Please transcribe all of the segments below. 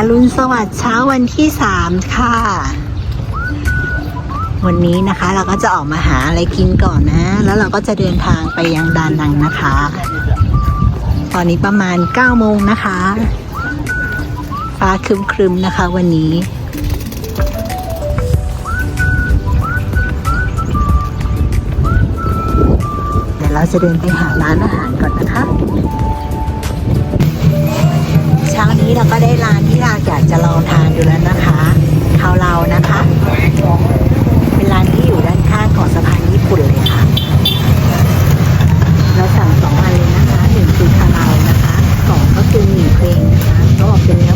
อรุณสวัสดิ์เช้าวันที่สามค่ะ วันนี้นะคะเราก็จะออกมาหาอะไรกินก่อนนะ แล้วเราก็จะเดินทางไปยังดานังนะคะ ตอนนี้ประมาณ9โมงนะคะ ฟ้าครึมๆนะคะวันนี้ เดี๋ยวเราจะเดินไปหาร้านอาหารก่อนนะคะ เช้านี้เราก็ได้ร้านที่เราอยากจะลองทานดูแล้วนะคะข้าวเรานะคะ เป็นร้านที่อยู่ด้านข้างของสะพานญี่ปุ่นเลยค่ะ เราสั่งสองอันเลยนะคะหนึ่งคือคารานะคะสองก็คือหมี่เพลงนะคะก็เป็นเนื้อ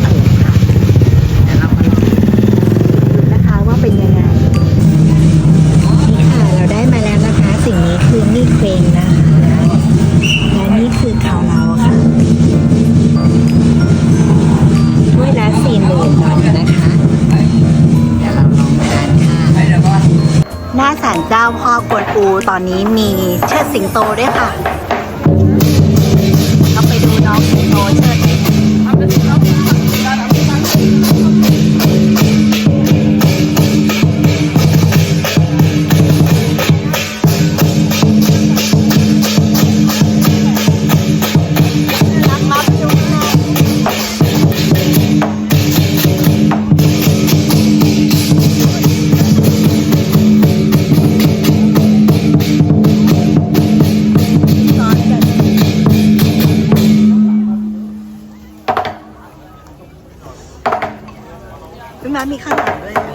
น้าศาลเจ้าพ่อกวนอู ตอนนี้มีเชิดสิงโตด้วยค่ะ พี่มามีข้า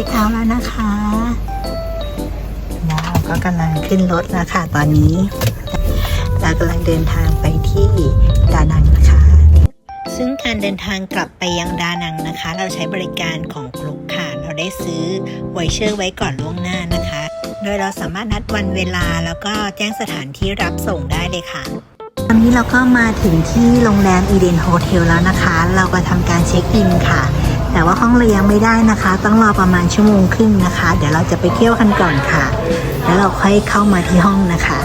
เราเช็คเอาท์แล้วนะคะแล้วเราก็กำลังขึ้นรถแล้วค่ะตอนนี้ เรากำลังเดินทางไปที่ดานังนะคะ ซึ่งการเดินทางกลับไปยังดานังนะคะ เราใช้บริการของกลุ่มค่ะ เราได้ซื้อไวเชอร์ไว้ก่อนล่วงหน้านะคะ โดยเราสามารถนัดวันเวลาแล้วก็แจ้งสถานที่รับส่งได้เลยค่ะตอนนี้เราก็มาถึงที่โรงแรมอีเดนโฮเทลแล้วนะคะ เราก็ทำการเช็คอินค่ะ แต่ว่าห้องเรายังไม่ได้นะคะ ต้องรอประมาณชั่วโมงครึ่งนะคะ เดี๋ยวเราจะไปเที่ยวกันก่อนค่ะ แล้วเราค่อยเข้ามาที่ห้องนะคะ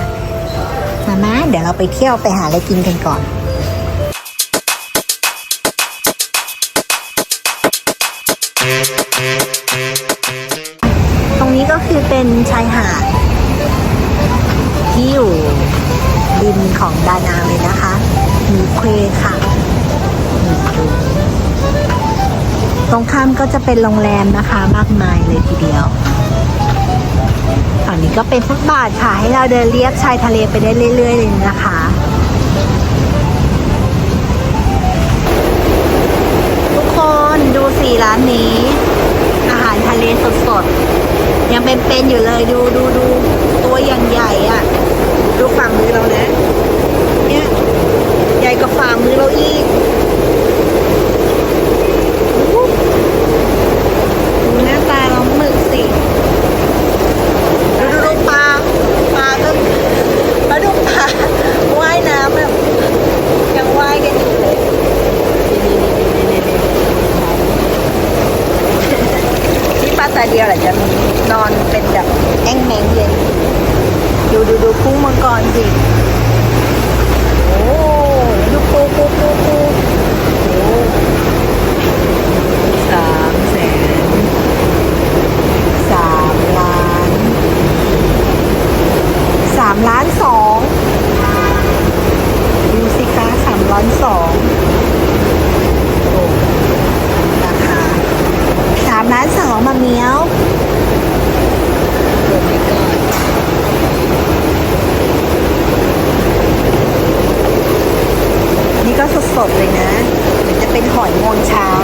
มามาเดี๋ยวเราไปเที่ยวไปหาอะไรกินกันก่อนตรงนี้ก็คือเป็นชายหาดที่อยู่ริมของดานาเลยนะคะมีเควค่ะ ตรงข้ามก็จะเป็นโรงแรมนะคะมากมายเลยทีเดียว ฝั่งนี้ก็เป็นฟุตบาทค่ะ ให้เราเดินเลียบชายทะเลไปได้เรื่อย ๆ เลยนะคะทุกคนดูสีร้านนี้ อาหารทะเลสดๆ ยังเป็นๆอยู่เลยดูดูดูตัวอย่างใหญ่อะ่ะ ดูฝ่ามือเรานะเนี่ยใหญ่กว่าฝ่ามือเราอีก หน้าตาเราหมึกสิดูดูดูปลาปลาก็ปลาดูปลาว่ายน้ำแบบยังว่ายกันอยู่เลยนี่ปลาตาเดียวแหละจะมีนอนเป็นแบบแอ่งแมงเลยดูดูดูกุ้งมังกรสิโอ้ดูปูปูปูปูโอ้สามแสนสามล้าน สามล้านสองดูสิคะสามล้า นสองนะคะสามล้านสองมาเมียวนนี่ก็สดๆเลยนะ เหมือนจะเป็นหอยงวงช้าง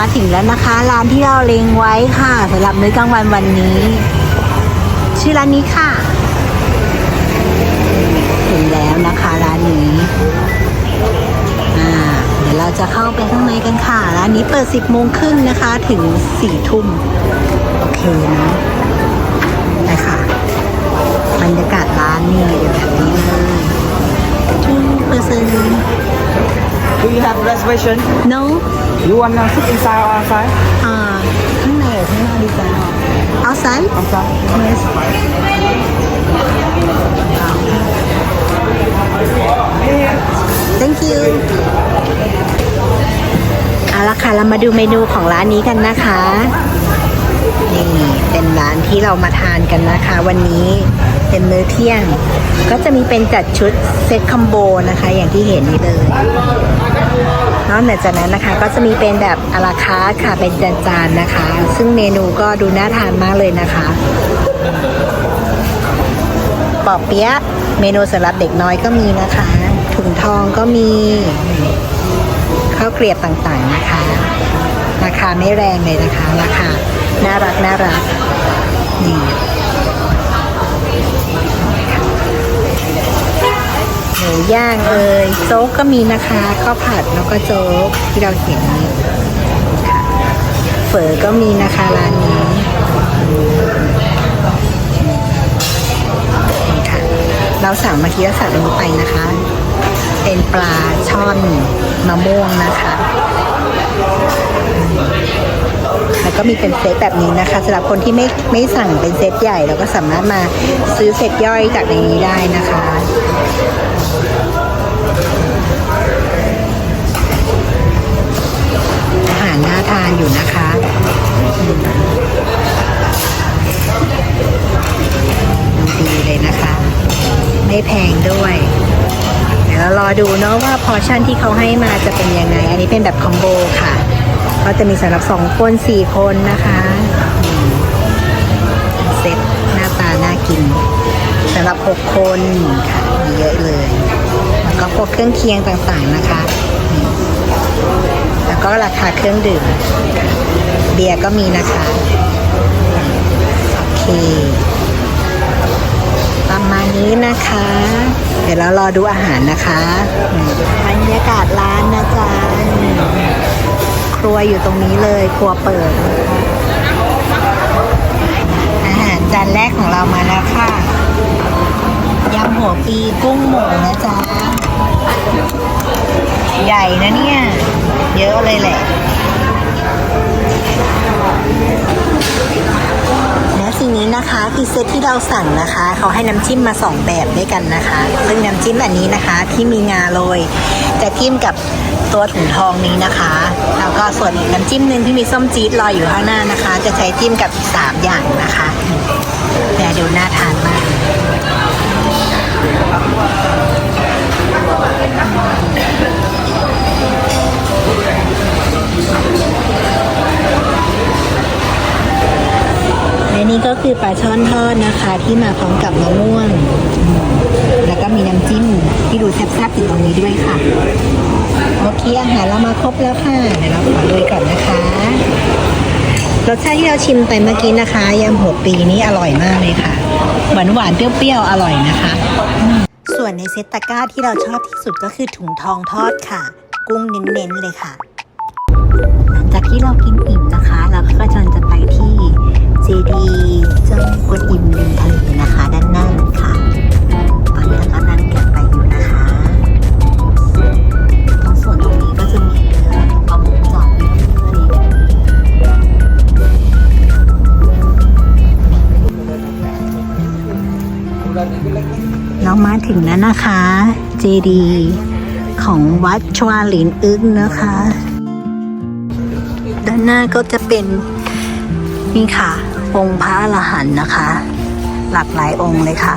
มาถึงแล้วนะคะ ร้านที่เราเล็งไว้ค่ะสำหรับมื้อกลางวันวันนี้ ชื่อร้านนี้ค่ะถึงแล้วนะคะร้านนี้เดี๋ยวเราจะเข้าไปข้างในกันค่ะ ร้านนี้เปิด 10โมงครึ่งนะคะ ถึง4ทุ่มโอเคนะไปค่ะ บรรยากาศร้านนี่แบบนี้เลย ทูเปอร์เซ็นต์ Do you have reservation? no You wanna sit inside or outside? อ่าข้างในหรือข้างนอกดีกว่า outside Outside. yes thank you เอาละค่ะเรามาดูเมนูของร้านนี้กันนะคะ นี่เป็นร้านที่เรามาทานกันนะคะ วันนี้ เป็นมื้อเที่ยง ก็จะมีเป็นจัดชุดเซ็ตคอมโบนะคะ อย่างที่เห็นนี่เลยนอกจากนั้นนะคะก็จะมีเป็นแบบอาราคาร์ค่ะเป็นจานๆนะคะ ซึ่งเมนูก็ดูน่าทานมากเลยนะคะปอเปี๊ยะเมนูสำหรับเด็กน้อยก็มีนะคะ ถุงทองก็มีข้าวเกลียบต่างๆนะคะ ราคาไม่แรงเลยนะคะราคาน่ารักน่ารักนี่ หมูย่างเอ่ยโจ๊กก็มีนะคะข้าวผัดแล้วก็โจ๊กที่เราเห็นนี่ค่ะเฝอก็มีนะคะร้านนี้ค่ะเราสั่งมื่อกี้เราสั่งอันนี้ไปนะคะ เป็นปลาช่อนมะม่วงนะคะ แล้วก็มีเป็นเซตแบบนี้นะคะสำหรับคนที่ไม่ไม่สั่งเป็นเซตใหญ่ เราก็สามารถมาซื้อเซตย่อยจากในนี้ได้นะคะ อาหารน่าทานอยู่นะคะดูดีเลยนะคะ ไม่แพงด้วย เดี๋ยวเรารอดูเนาะว่าพอร์ชั่นที่เขาให้มาจะเป็นยังไง อันนี้เป็นแบบคอมโบค่ะ ก็จะมีสำหรับ 2 คน 4 คนนะคะเซ็ตหน้าตาน่ากินสำหรับ 6 คนค่ะมีเยอะเลย ก็พวกเครื่องเคียงต่างๆนะคะนี่แล้วก็ราคาเครื่องดื่ม เบียร์ก็มีนะคะ โอเค ประมาณนี้นะคะ เดี๋ยวเรารอดูอาหารนะคะอืมบรรยากาศร้านนะจ๊ะครัวอยู่ตรงนี้เลย ครัวเปิดนะคะอาหารจานแรกของเรามาแล้วค่ะยำหัวปีกุ้งหมูนะจ๊ะ ใหญ่นะเนี่ย เยอะเลยแหละและสิ่งนี้นะคะคือเซตที่เราสั่งนะคะ เขาให้น้ำจิ้มมาสองแบบด้วยกันนะคะ ซึ่งน้ำจิ้มอันนี้นะคะที่มีงาโรยจะจิ้มกับตัวถุงทองนี้นะคะ แล้วก็ส่วนอีกน้ำจิ้มหนึ่งที่มีส้มจี๊ดลอยอยู่ข้างหน้านะคะ จะใช้จิ้มกับสามอย่างนะคะแต่ดูน่าทานมาก และนี่ก็คือปลาช่อนทอดนะคะ ที่มาพร้อมกับมะม่วง แล้วก็มีน้ำจิ้มที่ดูแซ่บๆอยู่ตรงนี้ด้วยค่ะโอเคอาหารเรามาครบแล้วค่ะเดี๋ยวเราขอลุยก่อนนะคะรสชาติที่เราชิมไปเมื่อกี้นะคะยำหัวปีนี้อร่อยมากเลยค่ะหวานหวานเปรี้ยวๆอร่อยนะคะอื วนในเซตตะกร้าที่เราชอบที่สุดก็คือถุงทองทอดค่ะ กุ้งเน้นๆเลยค่ะ หลังจากที่เรากินอิ่มนะคะ เราก็จะจะไปที่เจดีเจ้าแม่กวนอิมริมทะเลนะคะ มาถึงแล้วนะคะ เจดีย์ของวัดชวาหลินอึ้งนะคะ ด้านหน้าก็จะเป็นนี่ค่ะ องค์พระอรหันต์นะคะ หลากหลายองค์เลยค่ะ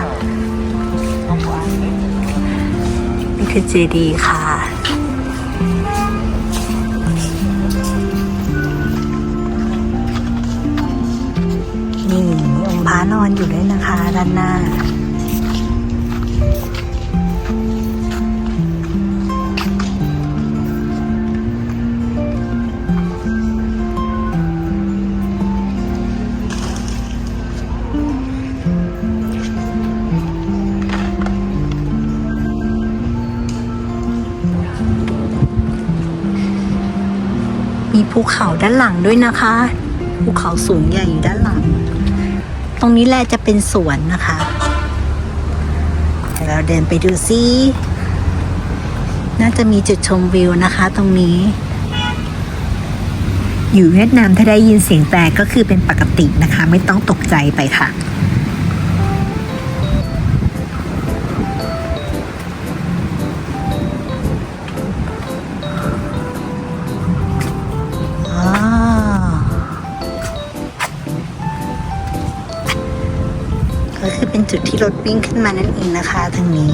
นี่คือเจดีย์ค่ะนี่มีองค์พระนอนอยู่ด้วยนะคะ ด้านหน้า เขาด้านหลังด้วยนะคะภูเขาสูงใหญ่อยู่ด้านหลัง ตรงนี้แหละจะเป็นสวนนะคะเดี๋ยวเราเดินไปดูซิน่าจะมีจุดชมวิวนะคะ ตรงนี้ อยู่เวียดนามถ้าได้ยินเสียงแต่ก็คือเป็นปกตินะคะ ไม่ต้องตกใจไปค่ะ รถวิ่งขึ้นมานั่นเองนะคะทางนี้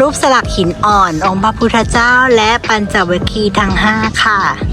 รูปสลักหินอ่อน องค์พระพุทธเจ้าและปัญจวัคคีย์ทั้งห้าค่ะ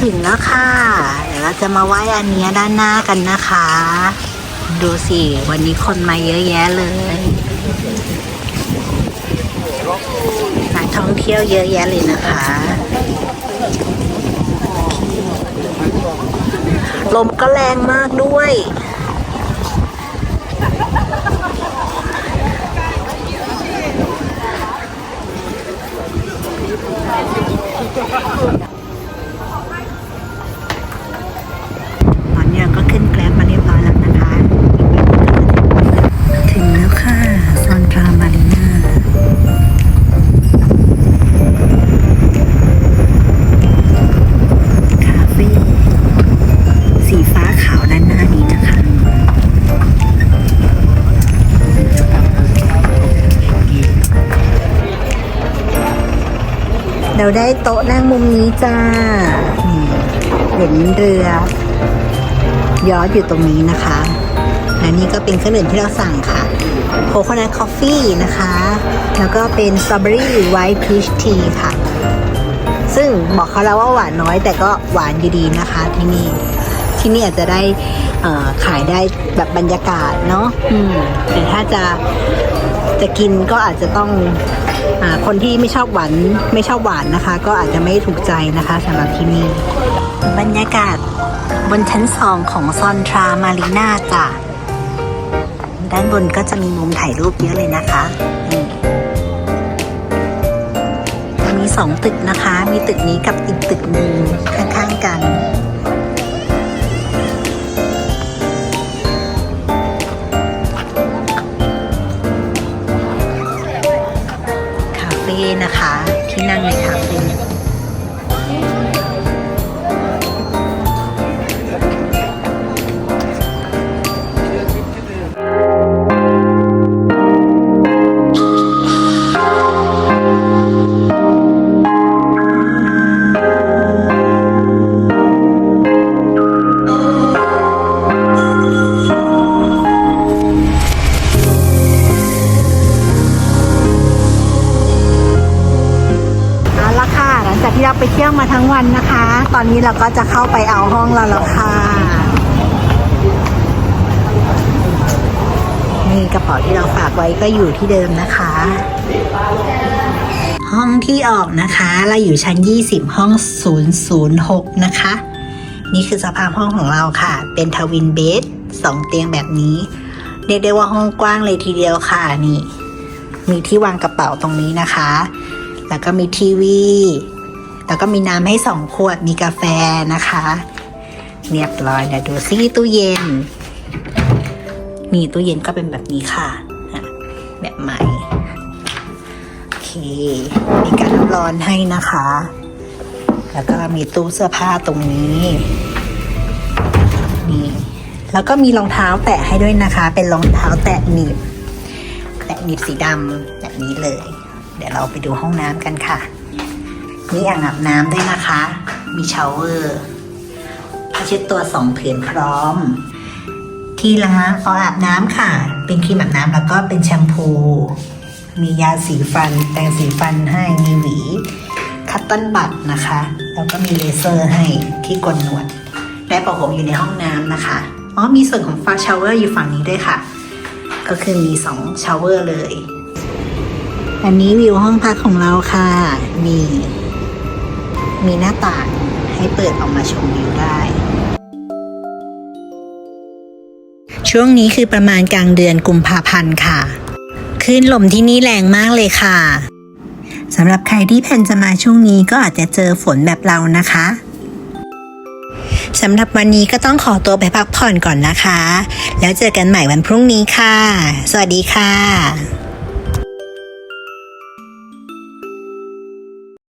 ถึงแล้วค่ะ เดี๋ยวเราจะมาไหว้อันเนี้ยด้านหน้ากันนะคะ ดูสิ วันนี้คนมาเยอะแยะเลยนักท่องเที่ยวเยอะแยะเลยนะคะ ลมก็แรงมากด้วย เราได้โต๊ะนั่งมุมนี้จ้านี่เห็นเรือยอดอยู่ตรงนี้นะคะและนี่ก็เป็นเครื่องดื่มที่เราสั่งค่ะโคโคนัทคอฟฟี่นะคะ แล้วก็เป็นสตรอเบอรี่ไวท์พีชทีค่ะ ซึ่งบอกเขาแล้วว่าหวานน้อยแต่ก็หวานอยู่ดีนะคะที่นี่ ที่นี่อาจจะได้ขายได้แบบบรรยากาศเนาะแต่ถ้าจะจะกินก็อาจจะต้องอคนที่ไม่ชอบหวานไม่ชอบหวานนะคะ ก็อาจจะไม่ถูกใจนะคะสำหรับที่นี่บรรยากาศบนชั้นสองของซอนทรามารีนาจ้ะด้านบนก็จะมีมุมถ่ายรูปเยอะเลยนะคะมีสองตึกนะคะ มีตึกนี้กับอีกตึกหนึ่งข้างๆกัน นะคะ ที่นั่งในคาเฟ่เนี้เราก็จะเข้าไปเอาห้องเราแล้วค่ะ นี่กระเป๋าที่เราฝากไว้ก็อยู่ที่เดิมนะคะ ห้องที่ออกนะคะ เราอยู่ชั้น 20 ห้อง 006 นะคะ นี่คือสภาพห้องของเราค่ะ เป็นทวินเบดสองเตียงแบบนี้ เรียกได้ว่าห้องกว้างเลยทีเดียวค่ะนี่ มีที่วางกระเป๋าตรงนี้นะคะ แล้วก็มีทีวี แล้วก็มีน้ำให้สองขวดมีกาแฟนะคะ เรียบร้อยเดี๋ยดูซิตู้เย็นนี่ตู้เย็นก็เป็นแบบนี้ค่ะอะ แบบใหม่ โอเค มีการน้ำร้อนให้นะคะ แล้วก็มีตู้เสื้อผ้าตรงนี้นี่แล้วก็มีรองเท้าแตะให้ด้วยนะคะ เป็นรองเท้าแตะหนีบแตะหนีบสีดำแบบนี้เลย เดี๋ยวเราไปดูห้องน้ำกันค่ะ มีอ่างอาบน้ำด้วยนะคะ มีชาวเวอร์ผ้าเช็ดตัวสองผืนพร้อม ที่ล้างเอาอาบน้ำค่ะ เป็นครีมอาบน้ำแล้วก็เป็นแชมพู มียาสีฟัน แปรงสีฟันให้ มีหวี คัตติ้ลบัตนะคะ แล้วก็มีเลเซอร์ให้ที่กลหนวด และประผมอยู่ในห้องน้ำนะคะ อ๋อ มีส่วนของฟาชาวเวอร์อยู่ฝั่งนี้ด้วยค่ะ ก็คือมีสองชาวเวอร์เลยอันนี้วิวห้องพักของเราค่ะมี มีหน้าต่างให้เปิดออกมาชมวิวได้ ช่วงนี้คือประมาณกลางเดือนกุมภาพันธ์ค่ะคลื่นลมที่นี่แรงมากเลยค่ะสำหรับใครที่แพนจะมาช่วงนี้ก็อาจจะเจอฝนแบบเรานะคะสำหรับวันนี้ก็ต้องขอตัวไปพักผ่อนก่อนนะคะ แล้วเจอกันใหม่วันพรุ่งนี้ค่ะ สวัสดีค่ะ